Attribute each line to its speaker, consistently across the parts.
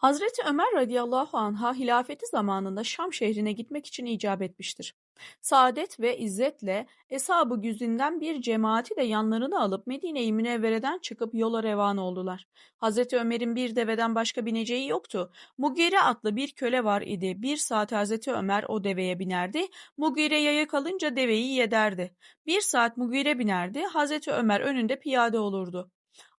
Speaker 1: Hazreti Ömer radıyallahu anh'a hilafeti zamanında Şam şehrine gitmek için icap etmiştir. Saadet ve izzetle Eshab-ı Güzin'den bir cemaati de yanlarına alıp Medine-i Münevvere'den çıkıp yola revan oldular. Hazreti Ömer'in bir deveden başka bineceği yoktu. Mugire adlı bir köle var idi. Bir saat Hazreti Ömer o deveye binerdi. Mugire yaya kalınca deveyi yederdi. Bir saat Mugire binerdi. Hazreti Ömer önünde piyade olurdu.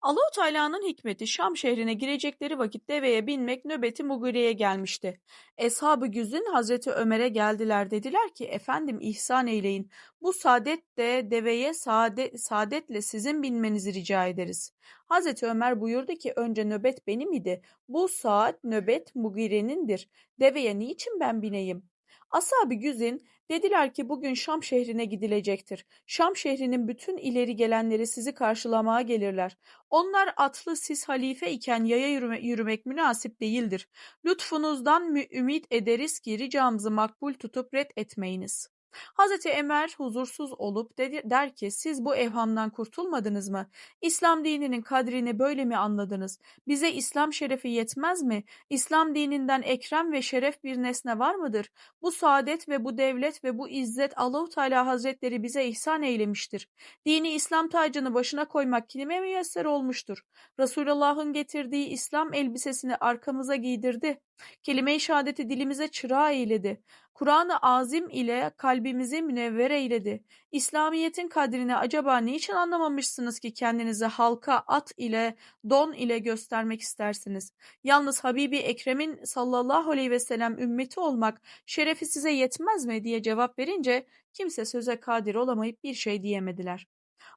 Speaker 1: Allahu Teala'nın hikmeti Şam şehrine girecekleri vakit deveye binmek nöbeti Mugire'ye gelmişti. Eshab-ı Güz'ün Hazreti Ömer'e geldiler dediler ki efendim ihsan eyleyin. Bu saadet de deveye saadet, saadetle sizin binmenizi rica ederiz. Hazreti Ömer buyurdu ki önce nöbet benim idi. Bu saat nöbet Mugire'nindir. Deveye niçin ben bineyim? Ashab-ı Güzin dediler ki bugün Şam şehrine gidilecektir. Şam şehrinin bütün ileri gelenleri sizi karşılamaya gelirler. Onlar atlı siz halife iken yaya yürüme, yürümek münasip değildir. Lütfunuzdan ümit ederiz ki ricamızı makbul tutup red etmeyiniz. Hazreti Ömer huzursuz olup der ki siz bu evhamdan kurtulmadınız mı? İslam dininin kadrini böyle mi anladınız? Bize İslam şerefi yetmez mi? İslam dininden ekrem ve şeref bir nesne var mıdır? Bu saadet ve bu devlet ve bu izzet Allahu Teala Hazretleri bize ihsan eylemiştir. Dini İslam tacını başına koymak kime müyesser olmuştur? Resulullah'ın getirdiği İslam elbisesini arkamıza giydirdi. Kelime-i şehadeti dilimize çıra eyledi. Kur'an-ı Azim ile kalbimizi münevver eyledi. İslamiyet'in kadrini acaba niçin anlamamışsınız ki kendinizi halka at ile, don ile göstermek istersiniz? Yalnız Habibi Ekrem'in sallallahu aleyhi ve sellem ümmeti olmak şerefi size yetmez mi diye cevap verince kimse söze kadir olamayıp bir şey diyemediler.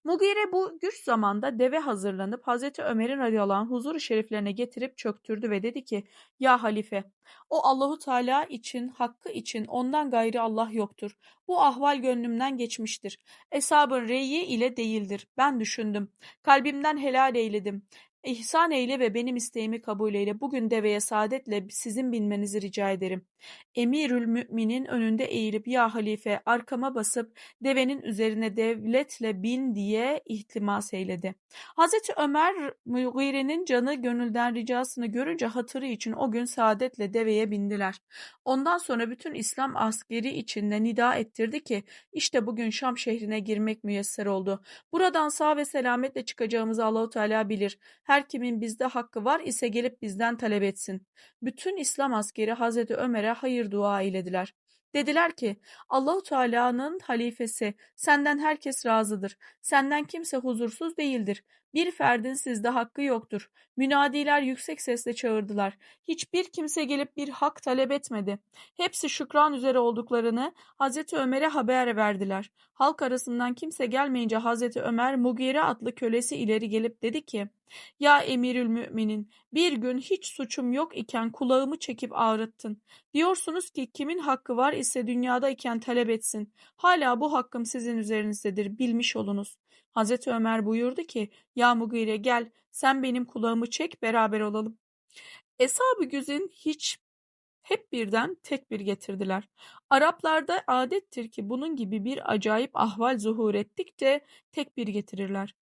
Speaker 1: Mugire bu güç zamanda deve hazırlanıp Hazreti Ömer'in radıyallahu anh huzur şeriflerine getirip çöktürdü ve dedi ki ya halife o Allahu Teala için hakkı için ondan gayri Allah yoktur. Bu ahval gönlümden geçmiştir. Eshabın reyi ile değildir. Ben düşündüm. Kalbimden helal eyledim. İhsan eyle ve benim isteğimi kabul eyle. Bugün deveye saadetle sizin binmenizi rica ederim. Emirül Mü'minin önünde eğilip ya halife arkama basıp devenin üzerine devletle bin diye ihtimas eyledi. Hazreti Ömer Mughire'nin canı gönülden ricasını görünce hatırı için o gün saadetle deveye bindiler. Ondan sonra bütün İslam askeri içinde nida ettirdi ki işte bugün Şam şehrine girmek müyesser oldu. Buradan sağ ve selametle çıkacağımızı Allahu Teala bilir. Her kimin bizde hakkı var ise gelip bizden talep etsin. Bütün İslam askeri Hazreti Ömer'e hayır dua eylediler. Dediler ki Allahu Teala'nın halifesi senden herkes razıdır. Senden kimse huzursuz değildir. Bir ferdin sizde hakkı yoktur. Münadiler yüksek sesle çağırdılar. Hiçbir kimse gelip bir hak talep etmedi. Hepsi şükran üzere olduklarını Hazreti Ömer'e haber verdiler. Halk arasından kimse gelmeyince Hazreti Ömer Mugire adlı kölesi ileri gelip dedi ki ya emirül müminin bir gün hiç suçum yok iken kulağımı çekip ağrıttın. Diyorsunuz ki kimin hakkı var ise dünyada iken talep etsin. Hala bu hakkım sizin üzerinizdedir bilmiş olunuz. Hazreti Ömer buyurdu ki ya Mugire gel sen benim kulağımı çek beraber olalım. Eshab-ı Güzin hiç hep birden tekbir getirdiler. Araplarda adettir ki bunun gibi bir acayip ahval zuhur ettikçe tekbir getirirler.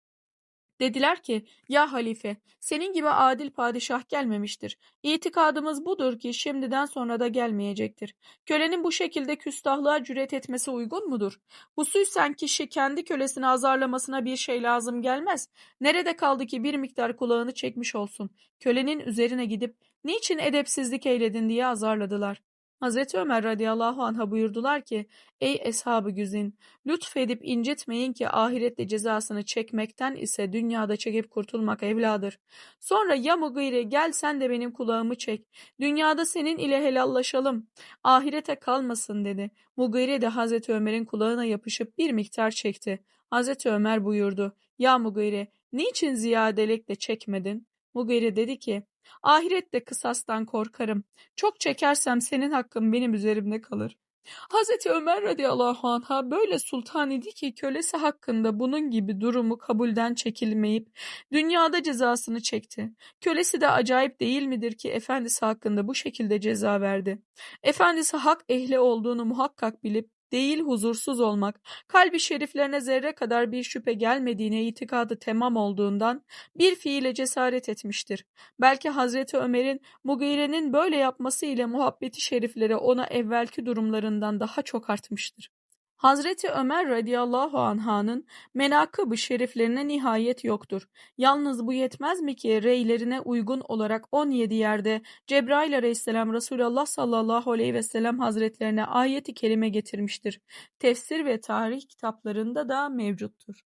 Speaker 1: Dediler ki, ya halife, senin gibi adil padişah gelmemiştir. İtikadımız budur ki şimdiden sonra da gelmeyecektir. Kölenin bu şekilde küstahlığa cüret etmesi uygun mudur? Husuysen kişi kendi kölesini azarlamasına bir şey lazım gelmez. Nerede kaldı ki bir miktar kulağını çekmiş olsun? Kölenin üzerine gidip, niçin edepsizlik eyledin diye azarladılar. Hazreti Ömer radıyallahu anh'a buyurdular ki, Ey eshab-ı güzin, lütfedip incitmeyin ki ahirette cezasını çekmekten ise dünyada çekip kurtulmak evladır. Sonra ya Mugire gel sen de benim kulağımı çek, dünyada senin ile helallaşalım, ahirete kalmasın dedi. Mugire de Hazreti Ömer'in kulağına yapışıp bir miktar çekti. Hazreti Ömer buyurdu, ya Mugire, niçin ziyadelikle çekmedin? Mugire dedi ki, Ahirette kısastan korkarım. Çok çekersem senin hakkın benim üzerimde kalır. Hazreti Ömer radıyallahu anh'a böyle sultan idi ki kölesi hakkında bunun gibi durumu kabulden çekilmeyip dünyada cezasını çekti. Kölesi de acayip değil midir ki efendisi hakkında bu şekilde ceza verdi. Efendisi hak ehli olduğunu muhakkak bilip değil huzursuz olmak, kalbi şeriflerine zerre kadar bir şüphe gelmediğine itikadı tamam olduğundan bir fiile cesaret etmiştir. Belki Hazreti Ömer'in Mugire'nin böyle yapması ile muhabbeti şerifleri ona evvelki durumlarından daha çok artmıştır. Hazreti Ömer radıyallahu anh'ın menakıb-ı şeriflerine nihayet yoktur. Yalnız bu yetmez mi ki reylerine uygun olarak 17 yerde Cebrail aleyhisselam Resulullah sallallahu aleyhi ve sellem hazretlerine ayeti kerime getirmiştir. Tefsir ve tarih kitaplarında da mevcuttur.